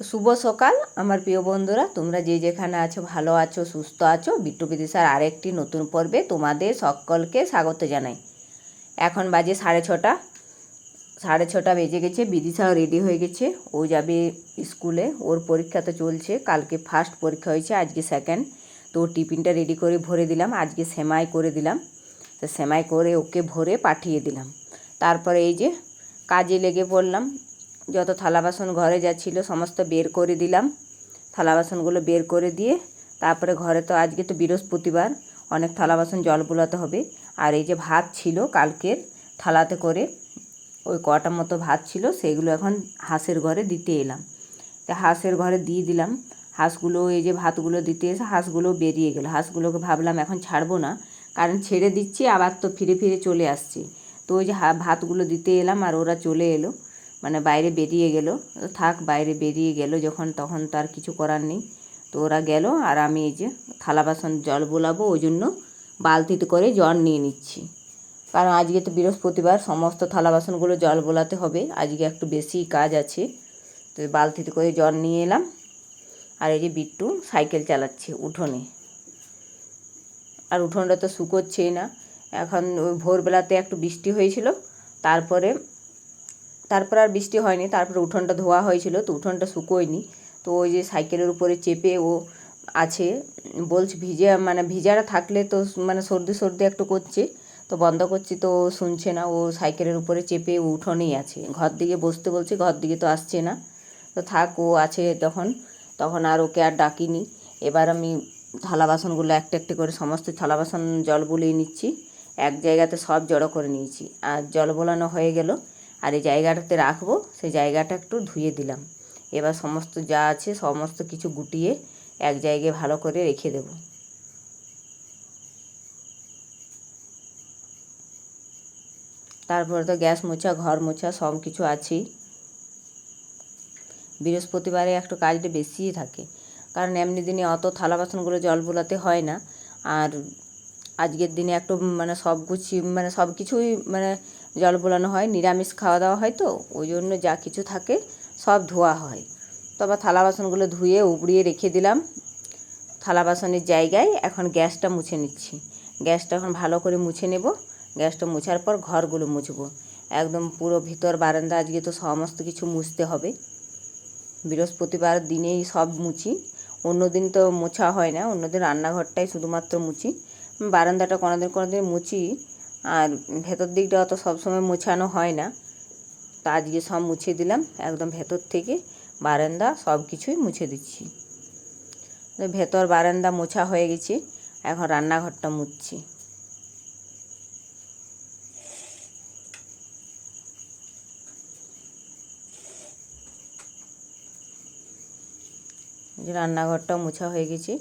শুভ সকাল, আমার প্রিয় বন্ধুরা। তোমরা যে যেখানে আছো, ভালো আছো, সুস্থ আছো, বিট্টু বিদিশার আরেকটি নতুন পর্বে তোমাদের সকলকে স্বাগত জানাই। এখন বাজে সাড়ে ছটা। সাড়ে ছটা বেজে গেছে, বিদিশাও রেডি হয়ে গেছে। ও যাবে স্কুলে, ওর পরীক্ষা তো চলছে। কালকে ফার্স্ট পরীক্ষা হয়েছে, আজকে সেকেন্ড তো ওর টিফিনটা রেডি করে ভরে দিলাম, আজকে সেমাই করে দিলাম। তো সেমাই করে ওকে ভরে পাঠিয়ে দিলাম। তারপরে এই যে কাজে লেগে পড়লাম যত থালা বাসন ঘরে যা ছিল সমস্ত বের করে দিলাম। থালা বাসনগুলো বের করে দিয়ে তারপরে ঘরে তো আজকে তো বৃহস্পতিবার, অনেক থালা বাসন জল বোলাতে হবে। আর এই যে ভাত ছিল কালকের, থালাতে করে ওই কটা মতো ভাত ছিল, সেগুলো এখন হাঁসের ঘরে দিতে এলাম। তা হাঁসের ঘরে দিয়ে দিলাম। হাঁসগুলো, এই যে ভাতগুলো দিতে এসে হাঁসগুলো বেরিয়ে গেল। হাঁসগুলোকে ভাবলাম এখন ছাড়বো না, কারণ ছেড়ে দিচ্ছি, আবার তো ফিরে ফিরে চলে আসছে। তো ওই যে ভাতগুলো দিতে এলাম আর ওরা চলে এলো। মানে বাইরে বেরিয়ে গেল। থাক, বাইরে বেরিয়ে গেল যখন, তখন তো আর কিছু করার নেই। তো ওরা গেল আর আমি এই যে থালা বাসন জল বোলাবো, ওই জন্য বালতিতে করে জল নিয়ে নিচ্ছি। কারণ আজকে তো বৃহস্পতিবার, সমস্ত থালা বাসনগুলো জল বোলাতে হবে। আজকে একটু বেশি কাজ আছে। তো বালতিতে করে জল নিয়ে এলাম। আর এই যে বিট্টু সাইকেল চালাচ্ছে উঠোনে। আর উঠোনটা তো শুকোচ্ছেই না। এখন ওই ভোরবেলাতে একটু বৃষ্টি হয়েছিল। তারপরে তারপর আর বৃষ্টি হয়নি, তারপরে উঠোনটা ধোয়া হয়েছিল, তো উঠোনটা শুকোয়নি। তো ওই যে সাইকেলের উপরে চেপে ও আছে, বলছে ভিজে মানে ভিজাটা থাকলে তো মানে সর্দি সর্দি একটু করছে, তো বন্ধ করছি তো শুনছে না, ও সাইকেলের উপরে চেপে ও উঠোনেই আছে। ঘর দিকে বসতে বলছে, ঘর দিকে তো আসছে না। তো থাক, ও আছে তখন তখন আর ওকে আর ডাকিনি। এবার আমি থালা বাসনগুলো একটা একটা করে সমস্ত থালা বাসন জল বুলিয়ে নিচ্ছি, এক জায়গাতে সব জড়ো করে নিয়েছি। আর জল বোলানো হয়ে গেল। আর এই জায়গাটাতে রাখব, সেই জায়গাটা একটু ধুয়ে দিলাম। এবার সমস্ত যা আছে, সমস্ত কিছু গুটিয়ে এক জায়গায় ভালো করে রেখে দেবো। তারপরে তো গ্যাস মোছা, ঘর মোছা, সব কিছু আছেই। বৃহস্পতিবারে একটু কাজটা বেশিই থাকে। কারণ এমনি দিনে অত থালা বাসনগুলো জল বোলাতে হয় না। আর আজকের দিনে একটু মানে সব গুছি মানে সব কিছুই মানে জল বোলানো হয়, নিরামিষ খাওয়া দাওয়া হয় তো, ওই জন্য যা কিছু থাকে সব ধোয়া হয়। তো আবার থালা বাসনগুলো ধুয়ে উপড়িয়ে রেখে দিলাম। থালা বাসনের জায়গায় এখন গ্যাসটা মুছে নিচ্ছি। গ্যাসটা এখন ভালো করে মুছে নেব। গ্যাসটা মুছার পর ঘরগুলো মুছবো। একদম পুরো ভিতর বারান্দা, আজকে তো সমস্ত কিছু মুছতে হবে। বৃহস্পতিবার দিনেই সব মুছি। অন্য দিন তো মোছা হয় না, অন্য দিন রান্নাঘরটাই শুধুমাত্র মুছি। বারান্দাটা কোনো দিন কোনো দিন মুছি। আর ভেতর দিকটা অত সবসময় মোছানো হয় না। তো আজকে সব মুছে দিলাম, একদম ভেতর থেকে বারান্দা সব কিছুই মুছে দিচ্ছি। ভেতর বারান্দা মোছা হয়ে গেছে, এখন রান্নাঘরটা মুছছি। রান্নাঘরটাও মোছা হয়ে গেছে,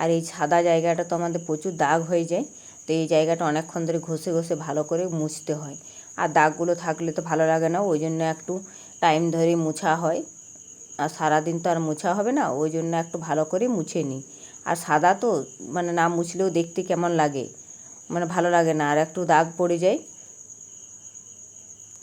আর এই সাদা জায়গাটা তো আমাদের প্রচুর দাগ হয়ে যায় তো এই জায়গাটা অনেকক্ষণ ধরে ঘষে ঘষে ভালো করে মুছতে হয়। আর দাগগুলো থাকলে তো ভালো লাগে না, ওই জন্য একটু টাইম ধরে মোছা হয়। আর সারাদিন তো আর মোছা হবে না, ওই জন্য একটু ভালো করে মুছে নিই। আর সাদা তো মানে না মুছলেও দেখতে কেমন লাগে। মানে ভালো লাগে না, আর একটু দাগ পড়ে যায়।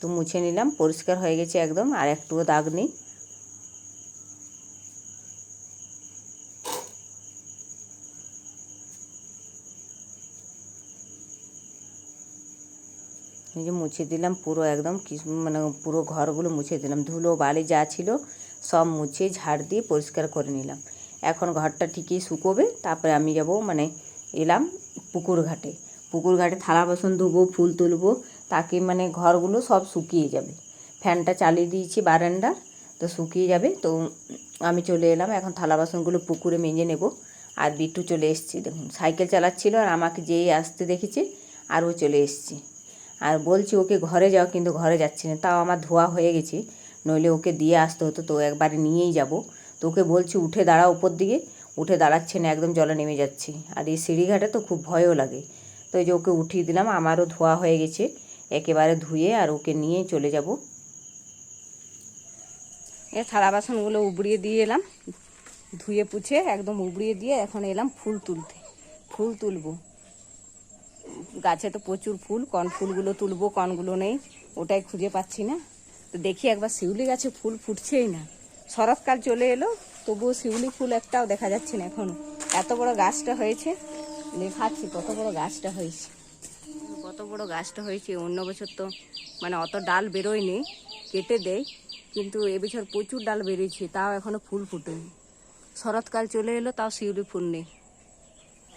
তো মুছে নিলাম, পরিষ্কার হয়ে গেছে একদম, আর একটুও দাগ নেই। এই যে মুছে দিলাম, পুরো একদম মানে পুরো ঘরগুলো মুছে দিলাম। ধুলো, বালি যা ছিল সব মুছে, ঝাড় দিয়ে পরিষ্কার করে নিলাম। এখন ঘরটা ঠিকই শুকোবে, তারপরে আমি যাব মানে এলাম পুকুর ঘাটে। পুকুর ঘাটে থালা বাসন ধুবো, ফুল তুলবো, তাকে মানে ঘরগুলো সব শুকিয়ে যাবে। ফ্যানটা চালিয়ে দিয়েছি বারান্দার, তো শুকিয়ে যাবে, তো আমি চলে এলাম। এখন থালা বাসনগুলো পুকুরে মেজে নেব। আর বিট্টু চলে এসেছি, দেখুন, সাইকেল চালাচ্ছিল আর আমাকে যেই আসতে দেখেছে, আর ও চলে এসেছি। আর বলছি, ওকে ঘরে যাও, কিন্তু ঘরে যাচ্ছে না। তাও আমার ধোয়া হয়ে গেছে। নইলে ওকে দিয়ে আসতে হতো তো, একবারে নিয়েই যাব। তো ওকে বলছি, উঠে দাঁড়া উপর দিকে। উঠে দাঁড়াচ্ছে না, একদম জলে নেমে যাচ্ছে। আর এই সিঁড়িঘাটে তো খুব ভয়ও লাগে। তো এই যে ওকে উঠিয়ে দিলাম, আমারও ধোয়া হয়ে গেছে। একেবারে ধুয়ে আর ওকে নিয়ে চলে যাব। এ থালা বাসনগুলো উবড়িয়ে দিয়ে এলাম। ধুয়ে পুছে একদম উবড়িয়ে দিয়ে এখন এলাম ফুল তুলতে। ফুল তুলবো। গাছে তো প্রচুর ফুল, কন ফুলগুলো তুলবো, কনগুলো নেই, ওটাই খুঁজে পাচ্ছি না। তো দেখি একবার শিউলি গাছে ফুল ফুটছেই না। শরৎকাল চলে এলো, তবুও শিউলি ফুল একটাও দেখা যাচ্ছে না এখনও। এত বড় গাছটা হয়েছে, দেখাচ্ছি কত বড় গাছটা হয়েছে। কত বড় গাছটা হয়েছে, অন্য বছর তো মানে অত ডাল বেরোয়নি, কেটে দেয় কিন্তু এবছর প্রচুর ডাল বেরিয়েছে, তাও এখনও ফুল ফুটেনি। শরৎকাল চলে এলো, তাও শিউলি ফুল নেই।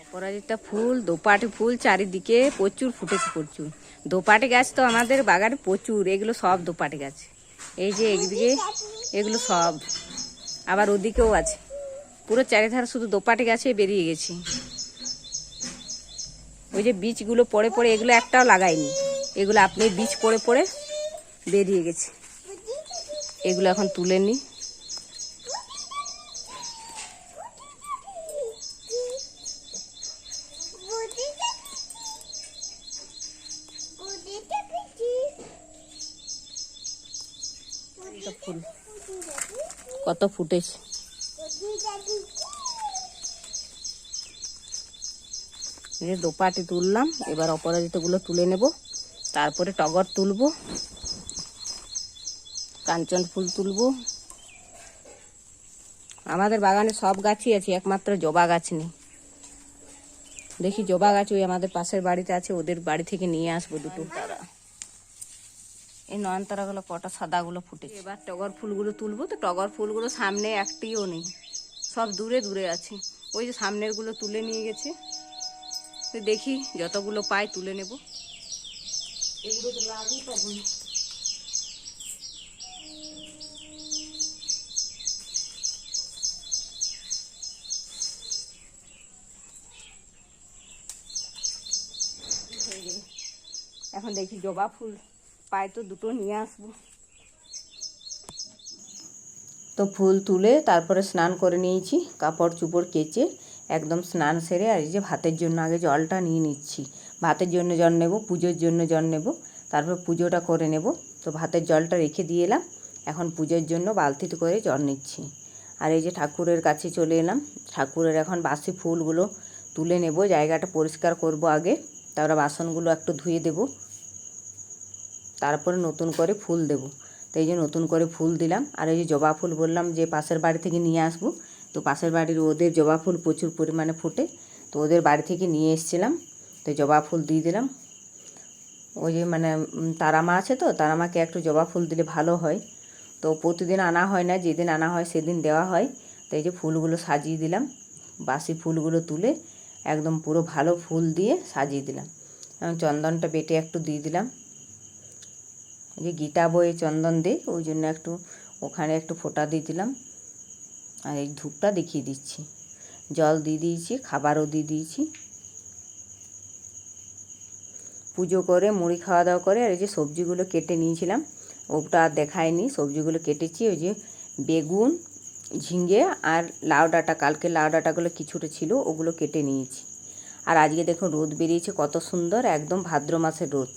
অপরাজিতা ফুল, দোপাটি ফুল, চারিদিকে প্রচুর ফুটেছে প্রচুর। দোপাটি গাছ তো আমাদের বাগানে প্রচুর, এগুলো সব দোপাটি গাছ। এই যে একদিকে এগুলো সব। আবার ওদিকেও আছে। পুরো চারিধারে শুধু দোপাটি গাছে বেরিয়ে গেছে। ওই যে বীজগুলো পড়ে পড়ে, এগুলো একটাও লাগাইনি। এগুলো আপনি বীজ পড়ে পড়ে বেরিয়ে গেছে। এগুলো এখন তুলে নি ফুল কত ফুটেছে দোপাটি তুললাম, এবার অপরাজিতগুলো তুলে নেব, তারপরে টগর তুলবো, কাঞ্চন ফুল তুলবো। আমাদের বাগানে সব গাছই আছে, একমাত্র জবা গাছ নেই। দেখি জবা গাছ ওই আমাদের পাশের বাড়িতে আছে, ওদের বাড়ি থেকে নিয়ে আসব দুটো। এই নয়নতারাগুলো কটা সাদাগুলো ফুটেছে। এবার টগর ফুলগুলো তুলবো, তো টগর ফুলগুলো সামনে একটিও নেই। সব দূরে দূরে আছে। ওই যে সামনেরগুলো তুলে নিয়ে গেছে। তো দেখি যতগুলো পাই তুলে নেব। এগুলো তো পাবো। এখন দেখি জবা ফুল। পাই তো দুটো নিয়ে আসব। তো ফুল তুলে তারপরে স্নান করে নিয়েছি, কাপড় চুপড় কেচে একদম স্নান সেরে আর এই যে ভাতের জন্য আগে জলটা নিয়ে নিচ্ছি। ভাতের জন্য জল নেব, পুজোর জন্য জল নেব, তারপর পুজোটা করে নেব। তো ভাতের জলটা রেখে দিয়ে এলাম, এখন পুজোর জন্য বালতিতে করে জল নিচ্ছি। আর এই যে ঠাকুরের কাছে চলে এলাম, ঠাকুরের এখন বাসি ফুলগুলো তুলে নেব, জায়গাটা পরিষ্কার করব আগে, তারপরে বাসনগুলো একটু ধুয়ে দেবো। তারপরে নতুন করে ফুল দেব। তো এই যে নতুন করে ফুল দিলাম। আর এই যে জবা ফুল বললাম যে পাশের বাড়ি থেকে নিয়ে আসব। তো পাশের বাড়ির ওদের জবা ফুল প্রচুর পরিমাণে ফোটে। তো ওদের বাড়ি থেকে নিয়ে এসেছিলাম। তো জবা ফুল দিয়ে দিলাম। ওই যে মানে তারামা আছে তো, তারামাকে একটু জবা ফুল দিলে ভালো হয়। তো প্রতিদিন আনা হয় না, যেদিন আনা হয় সেদিন দেওয়া হয়। তো এই যে ফুলগুলো সাজিয়ে দিলাম। বাসি ফুলগুলো তুলে একদম পুরো ভালো ফুল দিয়ে সাজিয়ে দিলাম। চন্দনটা বেটে একটু দিয়ে দিলাম। যে গীতা বইয়ে চন্দন দেই ওই জন্য একটু ওখানে একটু ফোঁটা দিয়ে দিলাম। আর এই ধূপটা দেখিয়ে দিচ্ছি। জল দিয়ে দিয়েছি, খাবারও দিয়ে দিয়েছি। পুজো করে, মুড়ি খাওয়া দাওয়া করে, আর এই যে সবজিগুলো কেটে নিয়েছিলাম, ওটা আর দেখায়নি। সবজিগুলো কেটেছি, ওই যে বেগুন, ঝিঙে আর লাউ ডাঁটা। কালকে লাউ ডাঁটাগুলো কিছুটা ছিল, ওগুলো কেটে নিয়েছি। আর আজকে দেখুন রোদ বেরিয়েছে, কত সুন্দর, একদম ভাদ্র মাসের রোদ।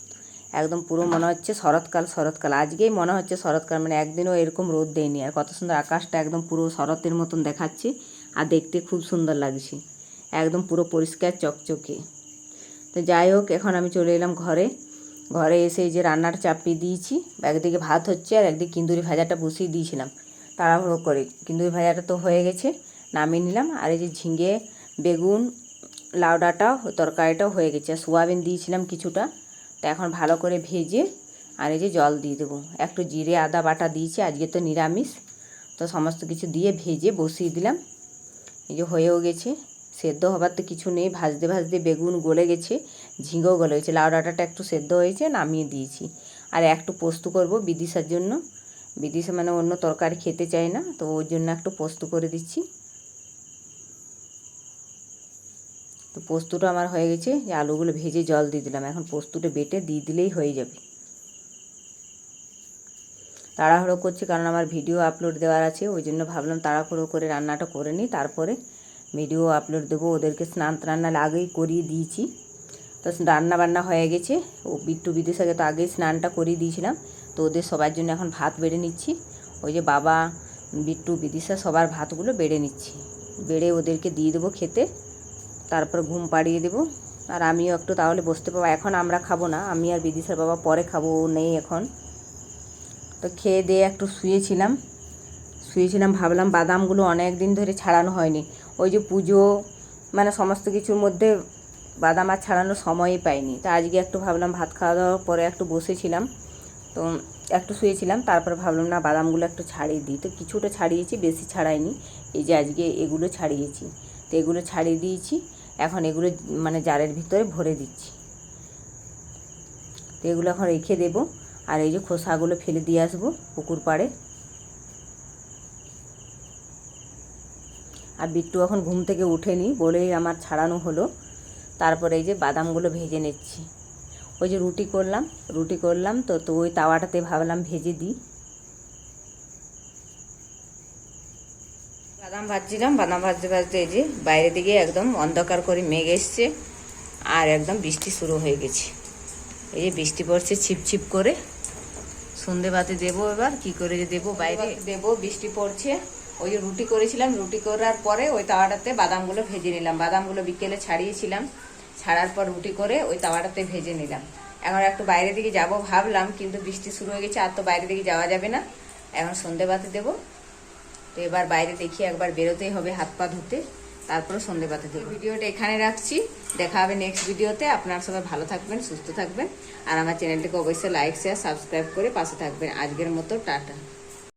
একদম পুরো মনে হচ্ছে শরৎকাল শরৎকাল। আজকেই মনে হচ্ছে শরৎকাল মানে একদিনও এরকম রোদ দেয়নি। আর কত সুন্দর আকাশটা একদম পুরো শরতের মতন দেখাচ্ছে আর দেখতে খুব সুন্দর লাগছে। একদম পুরো পরিষ্কার, চকচকে। তো যাই হোক, এখন আমি চলে এলাম ঘরে। ঘরে এসে যে রান্নার চাপিয়ে দিয়েছি। একদিকে ভাত হচ্ছে আর একদিকে কিন্দুরি ভাজাটা বসিয়ে দিয়েছিলাম। তাড়াহুড়ো করে। কিন্দুরি ভাজাটা তো হয়ে গেছে, নামিয়ে নিলাম। আর এই যে ঝিঙে, বেগুন, লাউ ডাঁটা তরকারিটাও হয়ে গেছে। আর সোয়াবিন দিয়েছিলাম কিছুটা। তো এখন ভালো করে ভেজে আর এই যে জল দিয়ে দেবো। একটু জিরে, আদা বাটা দিয়েছি, আজকে তো নিরামিষ। তো সমস্ত কিছু দিয়ে ভেজে বসিয়ে দিলাম। এই যে হয়েও গেছে। সেদ্ধ হবার তো কিছু নেই, ভাজতে ভাজতে বেগুন গলে গেছে ঝিঙেও গলে গেছে। লাউ ডাঁটাটা একটু সেদ্ধ হয়েছে, নামিয়ে দিয়েছি। আর একটু পোস্ত করব বিদিশার জন্য। বিদিশা মানে অন্য তরকারি খেতে চায় না, তো ওর জন্য একটু পোস্ত করে দিচ্ছি। তো পোস্তটা আমার হয়ে গেছে যে আলুগুলো ভেজে জল দিয়ে দিলাম। এখন পোস্তটা বেটে দিয়ে দিলেই হয়ে যাবে। তাড়াহুড়ো করছি কারণ আমার ভিডিও আপলোড দেওয়ার আছে, ওই জন্য ভাবলাম তাড়াহুড়ো করে রান্নাটা করে নিই। তারপরে ভিডিও আপলোড দেবো, ওদেরকে স্নান টান্না আগেই করিয়ে দিয়েছি। তো রান্না বান্না হয়ে গেছে। ও বিট্টু বিদেশাকে তো আগেই স্নানটা করিয়ে দিয়েছিলাম। তো ওদের সবার জন্য এখন ভাত বেড়ে নিচ্ছি। ওই যে বাবা, বিট্টু বিদিশা সবার ভাতগুলো বেড়ে নিচ্ছি। বেড়ে ওদেরকে দিয়ে দেবো খেতে। তারপর ঘুম পাড়িয়ে দেবো। আর আমিও একটু তাহলে বসতে পাবো এখন আমরা খাব না, আমি আর বিদিশার বাবা পরে খাব নেই এখন। তো খেয়ে দিয়ে একটু শুয়েছিলাম। শুয়েছিলাম, ভাবলাম বাদামগুলো অনেক দিন ধরে ছাড়ানো হয়নি। ওই যে পুজো মানে সমস্ত কিছুর মধ্যে বাদাম আর ছাড়ানোর সময়ই পাইনি। তা আজকে একটু ভাবলাম ভাত খাওয়া দাওয়ার পরে একটু বসেছিলাম। তো একটু শুয়েছিলাম, তারপর ভাবলাম না বাদামগুলো একটু ছাড়িয়ে দিই। তো কিছুটা ছাড়িয়েছি, বেশি ছাড়াইনি। এই যে আজকে এগুলো ছাড়িয়েছি। তো এগুলো ছাড়িয়ে দিয়েছি। এখন এগুলো মানে জারের ভিতরে ভরে দিচ্ছি। তো এগুলো এখন রেখে দেবো, আর এই যে খোসাগুলো ফেলে দিয়ে আসব পুকুর পাড়ে। আর বিট্টু এখন ঘুম থেকে উঠেনি বলেই আমার ছাড়ানো হলো। তারপরে এই যে বাদামগুলো ভেজে নিচ্ছি। ওই যে রুটি করলাম রুটি করলাম তো তো ওই তাওয়াটাতে ভাবলাম ভেজে দিই। বাদাম ভাজছিলাম বাদাম ভাজতে ভাজতে এই যে বাইরে দিকে একদম অন্ধকার করে মেঘ এসছে আর একদম বৃষ্টি শুরু হয়ে গেছে। এই যে বৃষ্টি পড়ছে ছিপছিপ করে। সন্ধে বাতে দেবো এবার কি করে যে দেবো বাইরে? দেবো বৃষ্টি পড়ছে। ওই যে রুটি করেছিলাম রুটি করার পরে ওই তাওয়াটাতে বাদামগুলো ভেজে নিলাম। বাদামগুলো বিকেলে ছাড়িয়েছিলাম ছাড়ার পর রুটি করে ওই তাওয়াটাতে ভেজে নিলাম। এখন একটু বাইরে দিকে যাব ভাবলাম কিন্তু বৃষ্টি শুরু হয়ে গেছে আর তো বাইরে দিকে যাওয়া যাবে না। এখন সন্ধে বাতে দেবো। তো এবার বাইরে দেখি একবার বেরোতেই হবে, হাত পা ধুতে। তারপরে সন্ধে পাতে দেবো ভিডিওটা এখানে রাখছি। দেখা হবে নেক্সট ভিডিওতে। আপনারা সবাই ভালো থাকবেন, সুস্থ থাকবেন। আর আমার চ্যানেলটিকে অবশ্যই লাইক শেয়ার সাবস্ক্রাইব করে পাশে থাকবেন। আজকের মতো, টাটা।